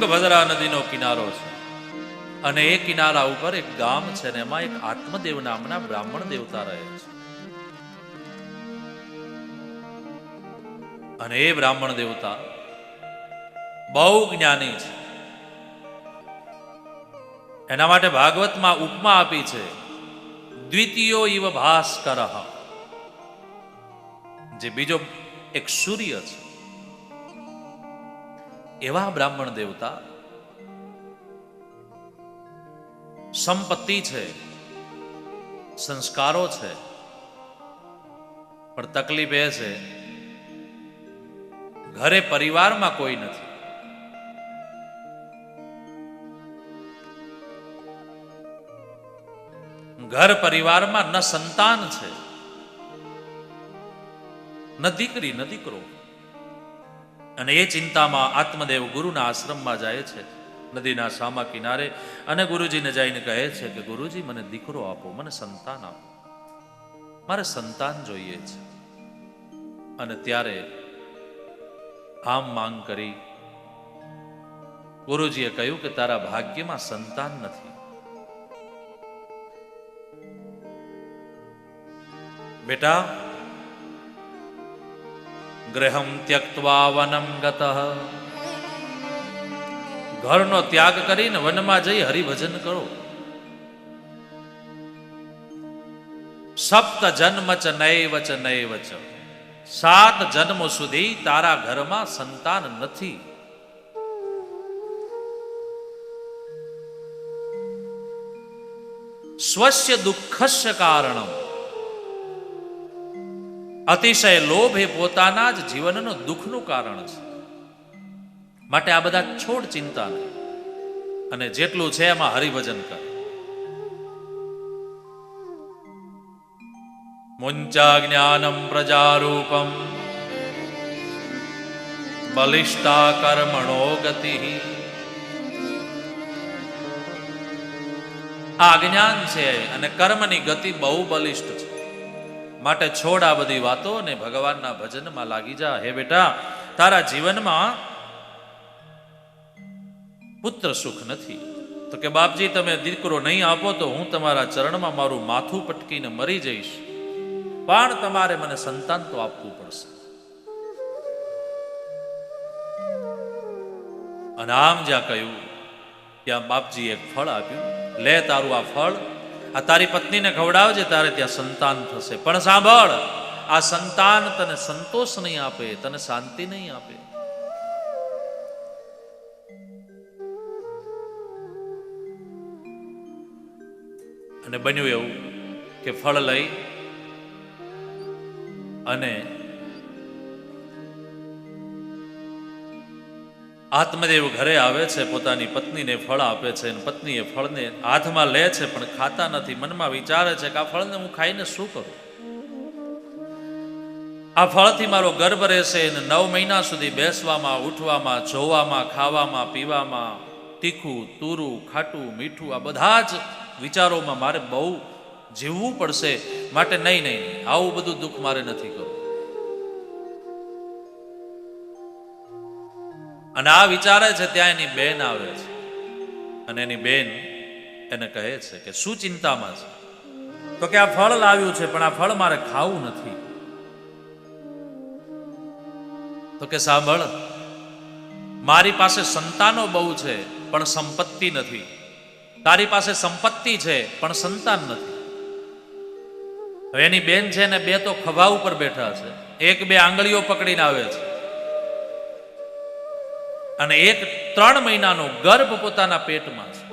તુંગભદ્રા નદીનો કિનારો છે. અને એ કિનારા ઉપર એક ગામ છે ને એમાં એક આત્મદેવ નામના બ્રાહ્મણ દેવતા રહે છે. અને એ બ્રાહ્મણ દેવતા બહુ જ્ઞાની છે. એના માટે ભાગવતમાં ઉપમા આપી છે, દ્વિતીયો ઇવ ભાસ્કર. જે બીજો એક સૂર્ય છે. એવા બ્રાહ્મણ દેવતા સંપત્તિ છે, સંસ્કારો છે, પણ તકલીફ એ છે, ઘરે પરિવારમાં કોઈ નથી. ઘર પરિવારમાં ન સંતાન છે, ન દીકરી, ન દીકરો. અને એ ચિંતામાં આત્મદેવ ગુરુના આશ્રમમાં જાય છે, નદીના સામા કિનારે. અને ગુરુજીને જઈને કહે છે કે, ગુરુજી, મને દીકરો આપો, મને સંતાન આપો. મારે સંતાન જોઈએ છે. અને ત્યારે આમ માંગ કરી ગુરુજીએ કહ્યું કે, તારા ભાગ્યમાં સંતાન નથી. બેટા ગ્રહમ ત્યક્તવા વનમ ગત ઘરનો ત્યાગ કરીને વનમાં જઈ હરિભજન કરો। સપ્ત જન્મ ચ નૈવ ચ નૈવ ચ। સાત જન્મો સુધી તારા ઘરમાં સંતાન નથી। સ્વસ્ય દુઃખસ્ય કારણમ। અતિશય લોભ એ પોતાના જ જીવનનો દુઃખનું કારણ છે. માટે આ બધા છોડ ચિંતા અને જેટલું છે એમાં હરિભજન કર. મુંચા જ્ઞાનમ પ્રજારૂપમ. બલિષ્ઠા કર્મણો ગતિ. આ જ્ઞાન છે અને કર્મની ગતિ બહુ બલિષ્ઠ છે. માટે છોડ આ બધી વાતો અને ભગવાનના ભજનમાં લાગી જા. હે બેટા, તારા જીવનમાં પુત્ર સુખ નથી. તો કે બાપજી, તમે દીકરો નહીં આપો તો હું તમારા ચરણમાં મારું માથું પટકીને મરી જઈશ. પણ તમારે મને સંતાન તો આપવું પડશે. અને આમ જ્યાં કહ્યું, ત્યાં બાપજી એક ફળ આપ્યું. લે તારું આ ફળ આ તારી પત્નીને ખવડાવજે તારે ત્યાં સંતાન થશે. પણ સાંભળ, આ સંતાન તને સંતોષ નહીં આપે, તને શાંતિ નહીં આપે. અને બન્યું એવું કે ફળ લઈ અને આત્મદેવ ઘરે આવે છે, પોતાની પત્નીને ફળ આપે છે અને પત્નીએ ફળને હાથમાં લે છે, પણ ખાતા નથી, મનમાં વિચારે છે કે આ ફળને હું ખાઈને શું કરું? આ ફળથી મારો ગર્ભ રહેશે અને નવ મહિના સુધી બેસવામાં, ઉઠવામાં, જોવામાં, ખાવામાં, પીવામાં, તીખું, તુરું, ખાટું, મીઠું, આ બધા જ વિચારોમાં મારે બહુ જીવવું પડશે. માટે નહીં નહીં આવું બધું દુઃખ મારે નથી અને આ વિચારે છે ત્યાં એની બેન આવે છે. અને એની બેન એને કહે છે કે શું ચિંતામાં છે? તો કે આ ફળ લાવ્યું છે, પણ આ ફળ મારે ખાવું નથી. તો કે સાંભળ, મારી પાસે સંતાનો બહુ છે, પણ સંપત્તિ નથી. તારી પાસે સંપત્તિ છે, પણ સંતાન નથી. હવે એની બેન છે ને બે તો ખભા ઉપર બેઠા છે. એક બે આંગળીઓ પકડીને આવે છે. અને એક ત્રણ મહિનાનો ગર્ભ પોતાના પેટમાં છે.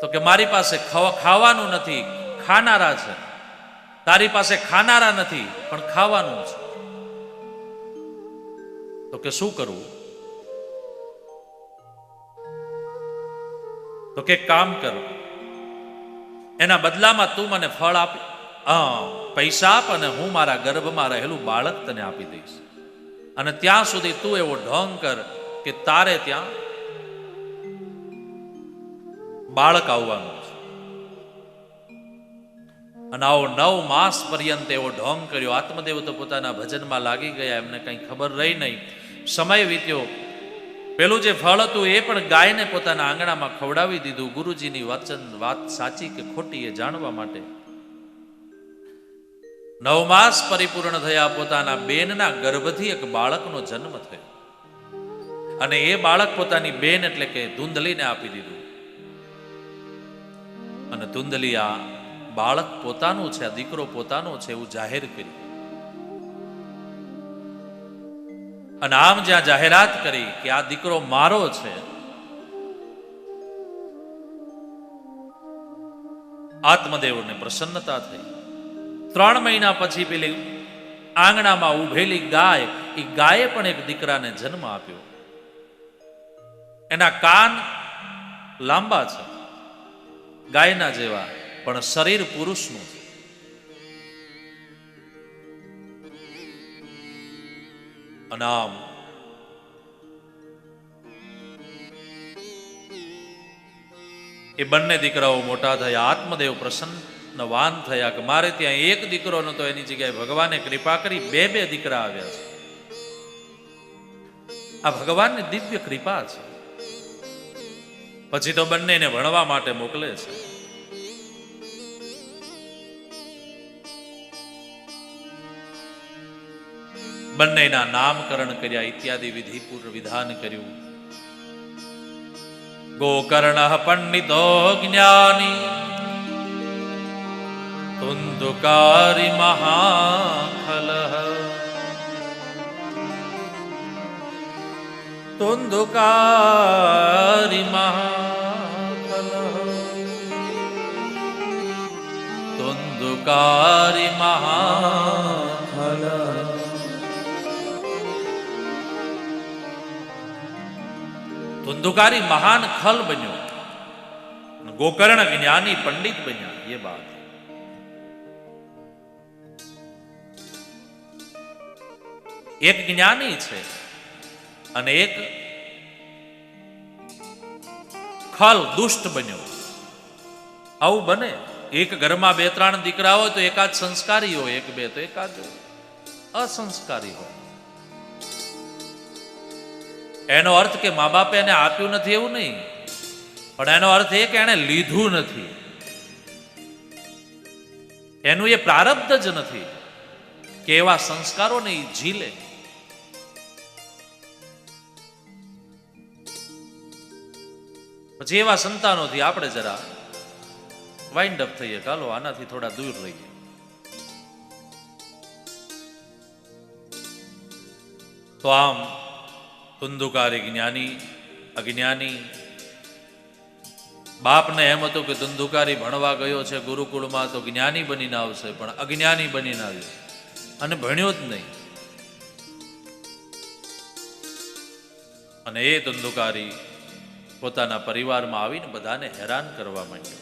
તો કે મારી પાસે ખાવા- ખાવાનું નથી, ખાનારા છે. તારી પાસે ખાનારા નથી, પણ ખાવાનું છે. તો કે શું કરવું તો કે કામ કર. એના બદલામાં તું મને ફળ આપ. પૈસા આપ અને હું મારા ગર્ભમાં રહેલું બાળક તને આપી દઈશ. અને ત્યાં સુધી તું એવો ઢોંગ કર કે તારે ત્યાં બાળક આવવાનું છે. અને આવો નવ માસ પર્યંત એવો ઢોંગ કર્યો. આત્મદેવ તો પોતાના ભજનમાં લાગી ગયા, એમને કંઈ ખબર રહી નહીં. સમય વીત્યો. પેલું જે ફળ હતું એ પણ ગાયને પોતાના આંગણામાં ખવડાવી દીધું. ગુરુજીની વચન વાત સાચી કે ખોટી એ જાણવા માટે. નવ માસ પરિપૂર્ણ થયા પોતાના બેનના ગર્ભથી એક બાળકનો જન્મ થયો. અને એ બાળક પોતાની બેન એટલે કે ધૂંધલીને આપી દીધું. અને ધૂંધલી આ બાળક પોતાનું છે, આ દીકરો પોતાનો છે એવું જાહેર કર્યું. અને આમ જ્યાં જાહેરાત કરી કે આ દીકરો મારો છે, આત્મદેવને પ્રસન્નતા થઈ. ત્રણ મહિના પછી પેલી આંગણામાં ઉભેલી ગાય એ ગાયે પણ એક દીકરાને જન્મ આપ્યો. એના કાન લાંબા છે, ગાયના જેવા, પણ શરીર પુરુષનું છે. અનામ એ બંને દીકરાઓ મોટા થયા, આત્મદેવ પ્રસન્નવાન થયા કે મારે ત્યાં એક દીકરો નતો એની જગ્યાએ ભગવાને કૃપા કરી બે બે દીકરા આવ્યા છે. આ ભગવાનની દિવ્ય કૃપા છે. પછી તો બંનેને ભણવા માટે મોકલે છે. બંનેના નામકરણ કર્યા, ઇત્યાદિ વિધિપૂર્વ વિધાન કર્યું. ગોકર્ણ પંડિતો જ્ઞાની તુંદુકારી મહાખલ તુંદુકારી મહાખલ તુંદુકારી મહાખલ ધુંધુકારી મહાન ખલ બન્યો અને ગોકર્ણ જ્ઞાની પંડિત બન્યા એ બાત એક જ્ઞાની છે અને એક ખલ દુષ્ટ બન્યો. આવું બને. એક ઘરમાં બે ત્રણ દીકરા હોય તો એકાદ સંસ્કારી હોય, એક બે તો એકાદ અસંસ્કારી હોય. એનો અર્થ કે મા બાપે એને આપ્યું નથી એવું નહીં. પણ એનો અર્થ એ કે એને લીધું નથી. એનું એ પ્રારબ્ધ જ નથી કે એવા સંસ્કારોને એ ઝીલે. પછી એવા સંતાનોથી આપણે જરા વાઇન્ડ અપ થઈએ ચાલો આનાથી થોડા દૂર રહીએ. તો આમ, ધુંધુકારી જ્ઞાની, અજ્ઞાની, બાપને એમ હતું કે ધુંધુકારી ભણવા ગયો છે ગુરુકુળમાં તો જ્ઞાની બનીને આવશે, પણ અજ્ઞાની બનીને આવ્યો. અને ભણ્યો જ નહીં. અને એ ધુંધુકારી પોતાના પરિવારમાં આવીને બધાને હેરાન કરવા માંડ્યો.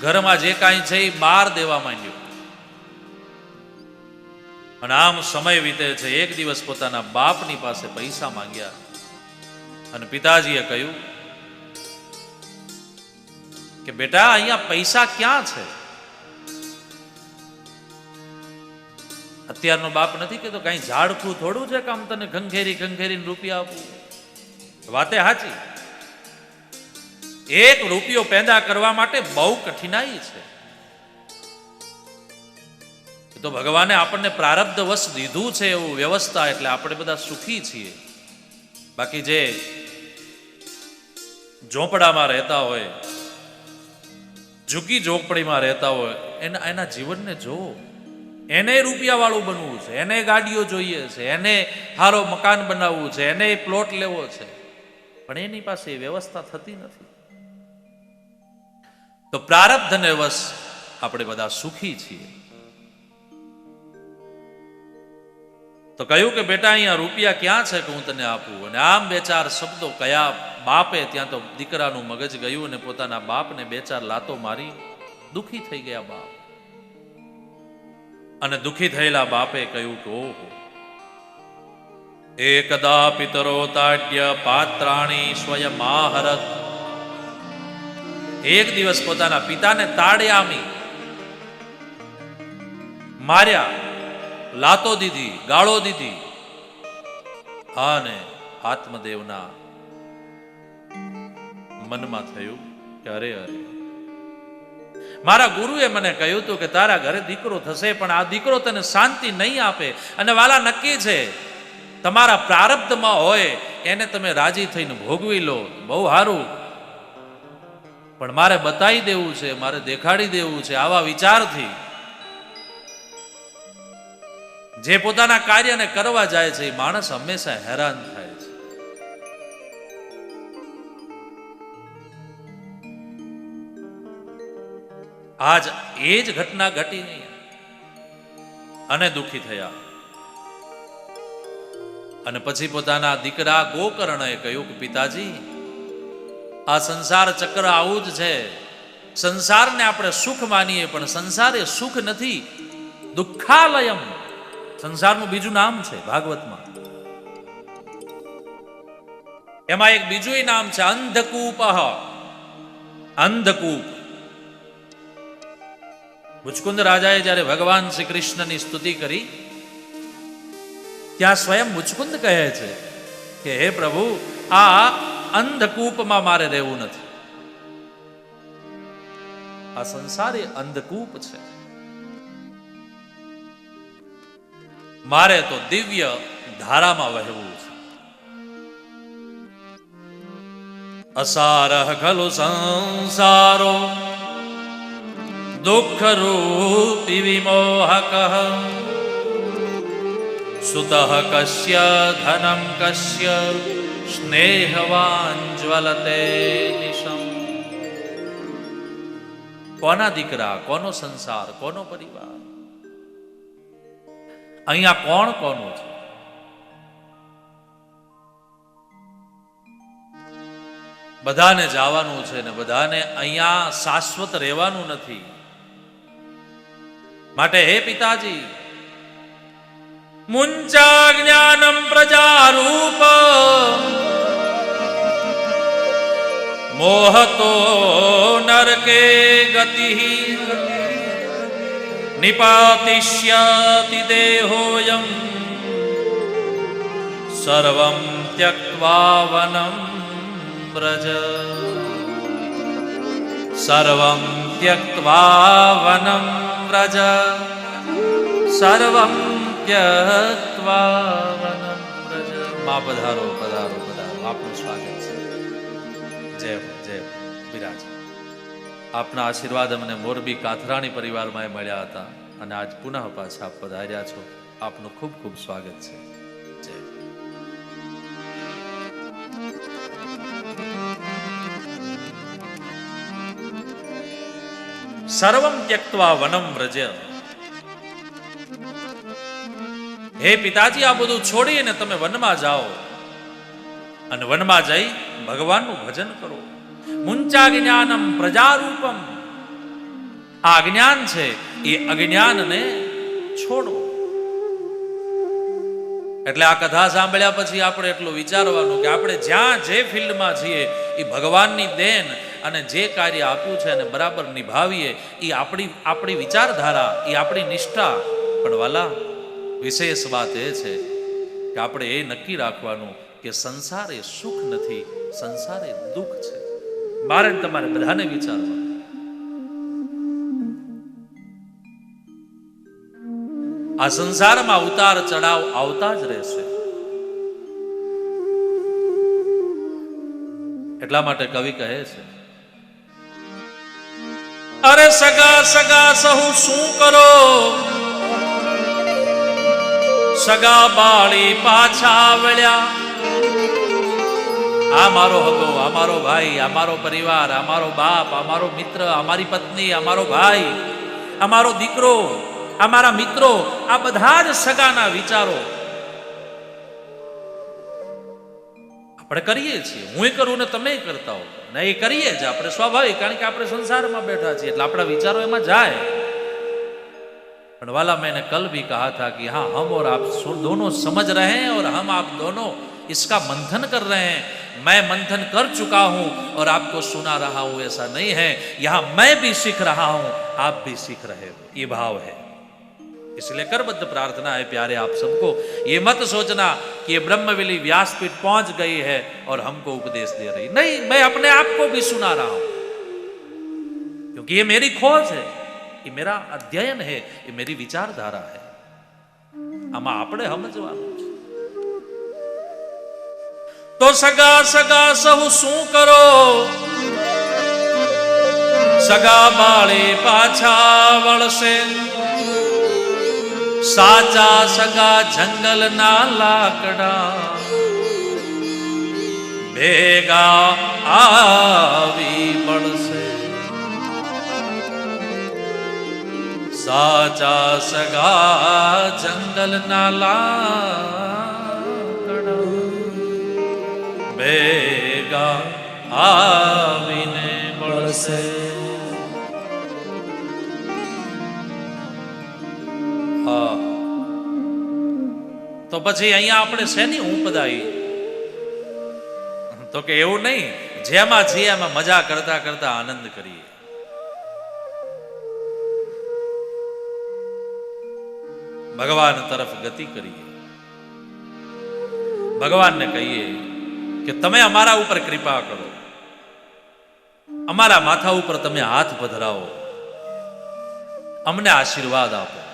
ઘરમાં જે કાંઈ છે એ બહાર દેવા માંડ્યું. અને આમ સમય વીતે છે, એક દિવસ પોતાના બાપની પાસે પૈસા માંગ્યા. અને પિતાજીએ કહ્યું કે, બેટા, અહીંયા પૈસા ક્યાં છે? અત્યારનો બાપ નથી કેતો કઈ ઝાડખું થોડું છે કે આમ તને ખંખેરી ઘંઘેરી રૂપિયા આપું? વાતે સાચી એક રૂપિયો પેદા કરવા માટે બહુ કઠિનાઈ છે. તો ભગવાને આપણને પ્રારબ્ધ વશ દીધું છે એવું વ્યવસ્થા એટલે આપણે બધા સુખી છીએ. બાકી જે ઝોપડામાં રહેતા હોય, ઝૂકી ઝોપડીમાં રહેતા હોય, એના એના જીવનને જોવો એને રૂપિયા વાળું બનવું છે, એને ગાડીઓ જોઈએ છે, એને સારો મકાન બનાવવું છે, એને પ્લોટ લેવો છે. પણ એની પાસે વ્યવસ્થા થતી નથી. તો પ્રારબ્ધને વશ આપણે બધા સુખી છીએ. તો કહ્યું કે બેટા, અહીંયા રૂપિયા ક્યાં છે કે હું તને આપું? અને આમ બે ચાર શબ્દો કયા બાપે ત્યાં તો દીકરાનું મગજ ગયું અને પોતાના બાપને બે ચાર લાતો મારી, દુખી થઈ ગયા બાપ. અને દુખી થયેલા બાપે કહ્યું કે, ઓહો એકદા પિતરો તાડ્ય પાત્રાણી સ્વયં માહરત એક દિવસ પોતાના પિતાને તાડ્યામી માર્યા લાતો દીધી ગાળો દીધી અને આત્મદેવના મનમાં થયું કે અરે અરે મારા ગુરુએ મને કહ્યું હતું કે તારા ઘરે દીકરો થશે પણ આ દીકરો તને શાંતિ નહીં આપે અને વાલા નક્કી છે તમારા પ્રારબ્ધમાં હોય, એને તમે રાજી થઈને ભોગવી લો. બહુ સારું. પણ મારે બતાવી દેવું છે, મારે દેખાડી દેવું છે, આવા વિચારથી. જે પોતાના કાર્યને કરવા જાય છે, એ માણસ હંમેશા હેરાન થાય છે. આજ એ જ ઘટના ઘટી નહીં. અને દુખી થયા. અને પછી પોતાના દીકરા ગોકર્ણએ કહ્યું કે, પિતાજી, આ સંસાર ચક્ર આવું જ છે. સંસારને આપણે સુખ માનીએ, પણ સંસાર એ સુખ નથી. દુઃખાલયમ. સંસારનું બીજું નામ છે ભાગવતમાં. એમાં એક બીજું નામ છે અંધકૂપ. અંધકૂપ. મુચકુંદ રાજાએ જ્યારે ભગવાન શ્રી કૃષ્ણની સ્તુતિ કરી ત્યાં સ્વયં મુચકુંદ કહે છે કે, હે પ્રભુ, આ અંધકૂપમાં મારે રહેવું નથી. આ સંસાર એ અંધકૂપ છે. મારે તો દિવ્ય ધારામાં વહેવું છે. અસારહ ખલો સંસારો દુઃખ રૂપી વિમોહક સુત કશ્ય ધનમ સ્નેહવાન સ્નેહવાંજ્વલતે નિશમ કોના દીકરા કોનો સંસાર કોનો પરિવાર અહીંયા કોણ કોનું છે બધાને જવાનું છે ને બધાને અહીંયા શાશ્વત રહેવાનું નથી માટે હે પિતાજી મુંચા જ્ઞાનમ પ્રજારૂપ મોહતો નરકે ગતિ નિપાતિષ્યાતિ દેહોયમ સર્વમ ત્યક્વા વનમ વ્રજ સર્વમ ત્યક્વા વનમ વ્રજ સર્વમ માં પધારો પધારો પધારો. આપનું સ્વાગત છે. જય જય બિરાજ. આપના આશીર્વાદ અમને મોરબી કાથરાણી પરિવારમાં મળ્યા હતા અને આજ પુનઃ પાછા પધાર્યા છો. આપનું ખૂબ ખૂબ સ્વાગત છે. સર્વમ ત્યક્તવા વનમ વ્રજ હે પિતાજી, આ બધું છોડી અને તમે વનમાં જાઓ. અને વનમાં જઈ ભગવાનનું ભજન કરો. મુંચા જ્ઞાનમ પ્રજારૂપમ. આ અજ્ઞાન છે, એ અજ્ઞાનને છોડો. એટલે આ કથા સાંભળ્યા પછી આપણે એટલું વિચારવાનું કે આપણે જ્યાં જે ફિલ્ડમાં છીએ, એ ભગવાનની દેન અને જે કાર્ય આપ્યું છે એને બરાબર નિભાવીએ, એ આપણી આપણી વિચારધારા, એ આપણી નિષ્ઠા પણ વાલા વિશેષ વાત એ છે કે આપણે એ નક્કી રાખવાનું કે સંસાર એ સુખ નથી, સંસાર એ દુઃખ છે. મારે તમારે બધાને વિચારવા આ સંસારમાં ઉતાર ચડાવ આવતા જ રહેશે. એટલા માટે કવિ કહે છે, અરે સગા સગા, સહુ શું કરો? સગા બાળી પાછા વળ્યા. આ મારો હગો, આ મારો ભાઈ, આ મારો પરિવાર, આ મારો બાપ, આ મારો મિત્ર અમારી પત્ની અમારો ભાઈ અમારો દીકરો અમારા મિત્રો, આ બધા જ સગાના વિચારો આપણે કરીએ છીએ. હું કરું ને તમે કરતા હો. ને એ કરીએ જ આપણે સ્વાભાવિક, કારણ કે આપણે સંસારમાં બેઠા છીએ. એટલે આપણા વિચારો એમાં જાય. પણ वाला मैंने कल भी कहा था कि हाँ हम और आप दोनों समझ रहे हैं और हम आप दोनों इसका मंथन कर रहे हैं। मैं मंथन कर चुका हूँ और आपको सुना रहा हूँ, ऐसा नहीं है। यहाँ मैं भी सीख रहा हूँ, आप भी सीख रहे हो। ये भाव है। इसलिए करबद्ध प्रार्थना है प्यारे आप सबको। ये मत सोचना कि ये ब्रह्मविली व्यासपीठ पहुँच गई है और हमको उपदेश दे रही। नहीं, मैं अपने आप को भी सुना रहा हूँ। क्योंकि ये मेरी खोज है। ये मेरा अध्ययन है ये मेरी विचारधारा है। आम आप समझवा तो सगा सगा सहु शू करो। सगा बाड़े पाछा वलसे साचा सगा जंगल ना लाकड़ा। भेगा आवी पड़से સાચા સગા જંગલ ના લાકડા ભેગા આવીને મળશે. હા. તો પછી અહીંયા આપણે શેની ઉપદાઈ તો કે એવું નહીં, જેમાં છીએ એમાં મજા કરતા કરતા આનંદ કરીએ. ભગવાન તરફ ગતિ કરીએ. ભગવાનને કહીએ કે તમે અમારા ઉપર કૃપા કરો. અમારા માથા ઉપર તમે હાથ પધરાવો. અમને આશીર્વાદ આપો.